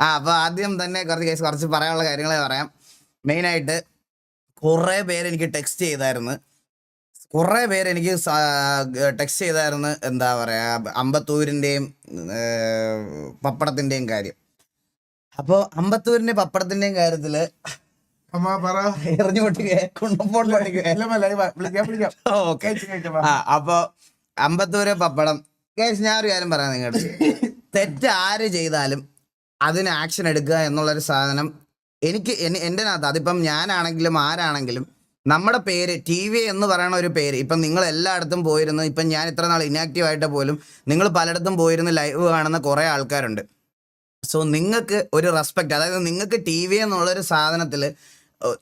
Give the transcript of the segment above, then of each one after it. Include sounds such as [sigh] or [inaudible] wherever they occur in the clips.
ആ അപ്പോൾ ആദ്യം തന്നെ കുറച്ച് കേസ് കുറച്ച് പറയാനുള്ള കാര്യങ്ങളെ പറയാം. മെയിനായിട്ട് കുറേ പേര് എനിക്ക് ടെക്സ്റ്റ് ചെയ്തായിരുന്നു. കുറേ പേര് എനിക്ക് ടെക്സ്റ്റ് ചെയ്തായിരുന്നു എന്താ പറയാ അമ്പത്തൂരിന്റെയും പപ്പടത്തിന്റെയും കാര്യം. അപ്പോൾ അമ്പത്തൂരിന്റെ പപ്പടത്തിന്റെയും കാര്യത്തിൽ എറിഞ്ഞു പൊട്ടിക്കേ കുണ്ടപ്പോൾ പൊട്ടിക്കേ. ഇല്ല, ഇല്ല, ഇല്ല, വിളിക്കാം വിളിക്കാം. [laughs] ഓക്കെ. കഴിച്ച് കഴിച്ച് ആ അപ്പൊ അമ്പത്തൂര് പപ്പടം. കേസ് ഞാൻ ഒരു കാര്യം പറയാം നിങ്ങളുടെ [laughs] തെറ്റ് ആര് ചെയ്താലും അതിന് ആക്ഷൻ എടുക്കുക എന്നുള്ളൊരു സാധനം എനിക്ക് എനി- എന്റെ അകത്ത് അതിപ്പം ഞാനാണെങ്കിലും ആരാണെങ്കിലും നമ്മുടെ പേര് ടി വി എന്ന് പറയുന്ന ഒരു പേര് ഇപ്പം നിങ്ങൾ എല്ലായിടത്തും പോയിരുന്നു ഇപ്പം ഞാൻ ഇത്ര നാൾ ഇനാക്റ്റീവ് ആയിട്ട് പോലും നിങ്ങൾ പലയിടത്തും പോയിരുന്ന് ലൈവ് കാണുന്ന കുറേ ആൾക്കാരുണ്ട്. സോ നിങ്ങൾക്ക് ഒരു റെസ്പെക്റ്റ് അതായത് നിങ്ങൾക്ക് ടി വി എന്നുള്ളൊരു സാധനത്തിൽ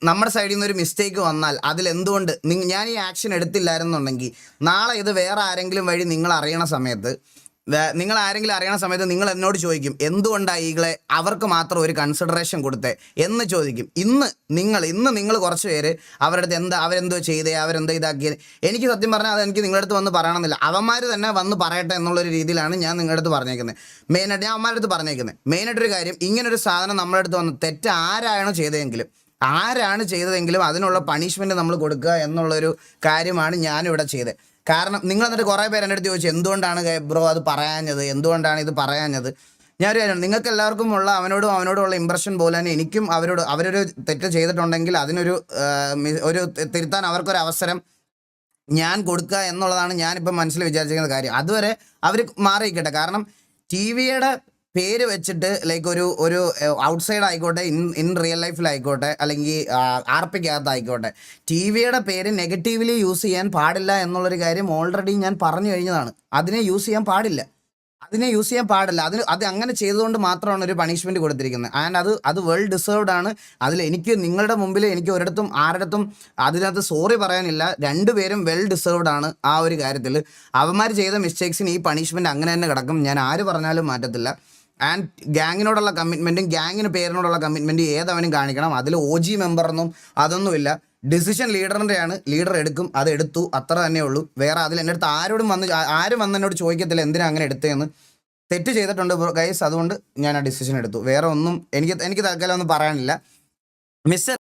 നമ്മുടെ സൈഡിൽ നിന്ന് ഒരു മിസ്റ്റേക്ക് വന്നാൽ അതിൽ എന്തുകൊണ്ട് ഞാൻ ഈ ആക്ഷൻ എടുത്തില്ലായിരുന്നുണ്ടെങ്കിൽ നാളെ ഇത് വേറെ ആരെങ്കിലും വഴി നിങ്ങൾ അറിയണ സമയത്ത് നിങ്ങൾ ആരെങ്കിലും അറിയണ സമയത്ത് നിങ്ങൾ എന്നോട് ചോദിക്കും എന്തുകൊണ്ടാണ് ഈകളെ അവർക്ക് മാത്രം ഒരു കൺസിഡറേഷൻ കൊടുത്തേ? എന്ന് ചോദിക്കും. ഇന്ന് നിങ്ങൾ ഇന്ന് നിങ്ങൾ കുറച്ച് പേര് അവരുടെ അടുത്ത് എന്താ അവരെന്തോ ചെയ്തേ അവരെന്തോ ഇതാക്കിയത് എനിക്ക് സത്യം പറഞ്ഞാൽ അത് എനിക്ക് നിങ്ങളുടെ അടുത്ത് വന്ന് പറയണമെന്നില്ല. അവന്മാർ തന്നെ വന്ന് പറയട്ടെ എന്നുള്ളൊരു രീതിയിലാണ് ഞാൻ നിങ്ങളുടെ അടുത്ത് പറഞ്ഞേക്കുന്നത്. മെയിനായിട്ട് ഞാൻ അവന്മാരുടെ അടുത്ത് പറഞ്ഞേക്കുന്നത്. മെയിനായിട്ടൊരു കാര്യം ഇങ്ങനൊരു സാധനം നമ്മുടെ അടുത്ത് വന്ന് തെറ്റ് ആരാണോ ചെയ്തതെങ്കിലും ആരാണ് ചെയ്തതെങ്കിലും അതിനുള്ള പണിഷ്മെന്റ് നമ്മൾ കൊടുക്കുക എന്നുള്ളൊരു കാര്യമാണ് ഞാനിവിടെ ചെയ്തത്. കാരണം നിങ്ങൾ എന്നിട്ട് കുറേ പേര് എന്റെ അടുത്ത് ചോദിച്ചു എന്തുകൊണ്ടാണ് ബ്രോ അത് പറയാഞ്ഞത്? എന്തുകൊണ്ടാണ് ഇത് പറയാഞ്ഞത്? ഞാനൊരു കാര്യം നിങ്ങൾക്ക് എല്ലാവർക്കും ഉള്ള അവനോടും അവനോടുള്ള ഇമ്പ്രഷൻ പോലെ തന്നെ എനിക്കും അവരോട് അവരൊരു തെറ്റ് ചെയ്തിട്ടുണ്ടെങ്കിൽ അതിനൊരു ഒരു തിരുത്താൻ അവർക്കൊരു അവസരം ഞാൻ കൊടുക്കുക എന്നുള്ളതാണ് ഞാനിപ്പോൾ മനസ്സിൽ വിചാരിച്ചിരിക്കുന്ന കാര്യം. അതുവരെ അവർ മാറിയിക്കട്ടെ. കാരണം ടി വിയുടെ പേര് വെച്ചിട്ട് ലൈക്ക് ഒരു ഒരു ഔട്ട്സൈഡ് ആയിക്കോട്ടെ ഇൻ ഇൻ റിയൽ ലൈഫിലായിക്കോട്ടെ അല്ലെങ്കിൽ ആർ പിക്കകത്ത് ആയിക്കോട്ടെ ടി വിയുടെ പേര് നെഗറ്റീവ്ലി യൂസ് ചെയ്യാൻ പാടില്ല എന്നുള്ളൊരു കാര്യം ഓൾറെഡി ഞാൻ പറഞ്ഞു കഴിഞ്ഞതാണ്. അതിനെ യൂസ് ചെയ്യാൻ പാടില്ല. അതിനെ യൂസ് ചെയ്യാൻ പാടില്ല. അതിന് അത് അങ്ങനെ ചെയ്തുകൊണ്ട് മാത്രമാണ് ഒരു പണിഷ്മെന്റ് കൊടുത്തിരിക്കുന്നത്. ആൻഡ് അത് അത് വെൽ ഡിസേർവ്ഡ് ആണ്. അതിൽ എനിക്ക് നിങ്ങളുടെ മുമ്പിൽ എനിക്ക് ഒരിടത്തും ആരിടത്തും അതിനകത്ത് സോറി പറയാനില്ല. രണ്ടുപേരും വെൽ ഡിസേർവ്ഡ് ആണ് ആ ഒരു കാര്യത്തിൽ. അവന്മാർ ചെയ്ത മിസ്റ്റേക്സിന് ഈ പണിഷ്മെന്റ് അങ്ങനെ തന്നെ കിടക്കും. ഞാൻ ആര് പറഞ്ഞാലും മാറ്റത്തില്ല. ആൻഡ് ഗ്യാങ്ങിനോടുള്ള കമ്മിറ്റ്മെന്റും ഗ്യാങ്ങിന് പേരിനോടുള്ള കമ്മിറ്റ്മെന്റും ഏതവനും കാണിക്കണം. അതിൽ ഒ ജി മെമ്പറൊന്നും അതൊന്നുമില്ല. ഡിസിഷൻ ലീഡറിന്റെയാണ് ലീഡർ എടുക്കും. അത് എടുത്തു. അത്ര തന്നെ ഉള്ളൂ വേറെ അതിൽ എന്റെ അടുത്ത് ആരോടും വന്ന് ആരും വന്ന് എന്നോട് ചോദിക്കത്തില്ല എന്തിനാ അങ്ങനെ എടുത്തതെന്ന്. തെറ്റ് ചെയ്തിട്ടുണ്ട് ഗൈസ് അതുകൊണ്ട് ഞാൻ ആ ഡിസിഷൻ എടുത്തു. വേറെ ഒന്നും എനിക്ക് എനിക്ക് തൽക്കാലം ഒന്നും പറയാനില്ല. മിസ്റ്റർ